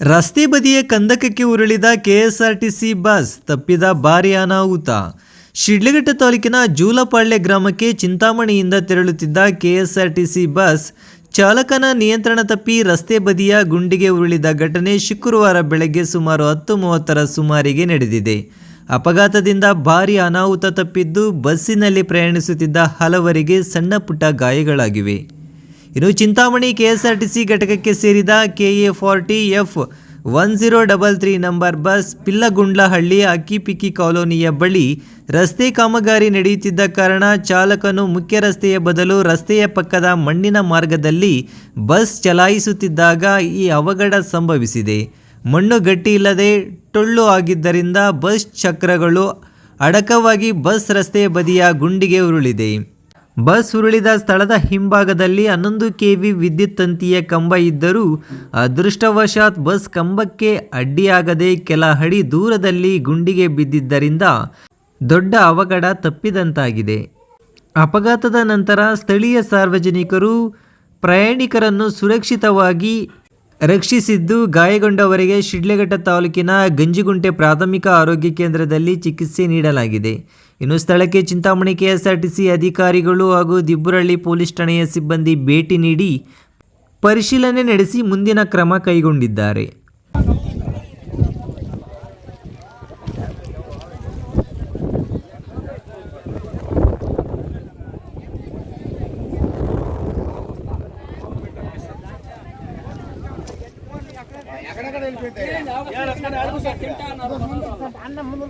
ರಸ್ತೆ ಬದಿಯ ಕಂದಕಕ್ಕೆ ಉರುಳಿದ KSRTC bus ತಪ್ಪಿದ ಭಾರಿ ಅನಾಹುತ ಶಿಡ್ಲಘಟ್ಟ ತಾಲೂಕಿನ ಜೂಲಪಾಳ್ಯ ಗ್ರಾಮಕ್ಕೆ ಚಿಂತಾಮಣಿಯಿಂದ ತೆರಳುತ್ತಿದ್ದ ಕೆಎಸ್ಆರ್ಟಿಸಿ ಬಸ್ ಚಾಲಕನ ನಿಯಂತ್ರಣ ತಪ್ಪಿ ರಸ್ತೆ ಬದಿಯ ಗುಂಡಿಗೆ ಉರುಳಿದ ಘಟನೆ ಶುಕ್ರವಾರ ಬೆಳಗ್ಗೆ ಸುಮಾರು ಹತ್ತು ಮೂವತ್ತರ ಸುಮಾರಿಗೆ ನಡೆದಿದೆ. ಅಪಘಾತದಿಂದ ಭಾರಿ ಅನಾಹುತ ತಪ್ಪಿದ್ದು ಬಸ್ಸಿನಲ್ಲಿ ಪ್ರಯಾಣಿಸುತ್ತಿದ್ದ ಹಲವರಿಗೆ ಸಣ್ಣ ಪುಟ್ಟ ಗಾಯಗಳಾಗಿವೆ. ಇನ್ನು ಚಿಂತಾಮಣಿ ಕೆಎಸ್ಆರ್ಟಿಸಿ ಘಟಕಕ್ಕೆ ಸೇರಿದ KA forty F one zero double three number bus Pillagundlahalli Akkipikki ಕಾಲೋನಿಯ ಬಳಿ ರಸ್ತೆ ಕಾಮಗಾರಿ ನಡೆಯುತ್ತಿದ್ದ ಕಾರಣ ಚಾಲಕನು ಮುಖ್ಯ ರಸ್ತೆಯ ಬದಲು ರಸ್ತೆಯ ಪಕ್ಕದ ಮಣ್ಣಿನ ಮಾರ್ಗದಲ್ಲಿ ಬಸ್ ಚಲಾಯಿಸುತ್ತಿದ್ದಾಗ ಈ ಅವಘಡ ಸಂಭವಿಸಿದೆ. ಮಣ್ಣು ಗಟ್ಟಿ ಇಲ್ಲದೆ ಟೊಳ್ಳು ಆಗಿದ್ದರಿಂದ ಬಸ್ ಚಕ್ರಗಳು ಅಡಕವಾಗಿ ಬಸ್ ರಸ್ತೆಯ ಬದಿಯ ಗುಂಡಿಗೆ ಉರುಳಿದೆ. ಬಸ್ ಉರುಳಿದ ಸ್ಥಳದ ಹಿಂಭಾಗದಲ್ಲಿ ಹನ್ನೊಂದು ಕೆವಿ ವಿದ್ಯುತ್ ತಂತಿಯ ಕಂಬ ಇದ್ದರೂ ಅದೃಷ್ಟವಶಾತ್ ಬಸ್ ಕಂಬಕ್ಕೆ ಅಡ್ಡಿಯಾಗದೆ ಕೆಲ ಅಡಿ ದೂರದಲ್ಲಿ ಗುಂಡಿಗೆ ಬಿದ್ದಿದ್ದರಿಂದ ದೊಡ್ಡ ಅವಘಡ ತಪ್ಪಿದಂತಾಗಿದೆ. ಅಪಘಾತದ ನಂತರ ಸ್ಥಳೀಯ ಸಾರ್ವಜನಿಕರು ಪ್ರಯಾಣಿಕರನ್ನು ಸುರಕ್ಷಿತವಾಗಿ ರಕ್ಷಿಸಿದ್ದು ಗಾಯಗೊಂಡವರಿಗೆ ಶಿಡ್ಲಘಟ್ಟ ತಾಲೂಕಿನ ಗಂಜಿಗುಂಟೆ ಪ್ರಾಥಮಿಕ ಆರೋಗ್ಯ ಕೇಂದ್ರದಲ್ಲಿ ಚಿಕಿತ್ಸೆ ನೀಡಲಾಗಿದೆ. ಇನ್ನು ಸ್ಥಳಕ್ಕೆ ಚಿಂತಾಮಣಿ ಕೆಎಸ್ಆರ್ಟಿಸಿ ಅಧಿಕಾರಿಗಳು ಹಾಗೂ ದಿಬ್ಬುರಳ್ಳಿ ಪೊಲೀಸ್ ಠಾಣೆಯ ಸಿಬ್ಬಂದಿ ಭೇಟಿ ನೀಡಿ ಪರಿಶೀಲನೆ ನಡೆಸಿ ಮುಂದಿನ ಕ್ರಮ ಕೈಗೊಂಡಿದ್ದಾರೆ. అన్నం ముందు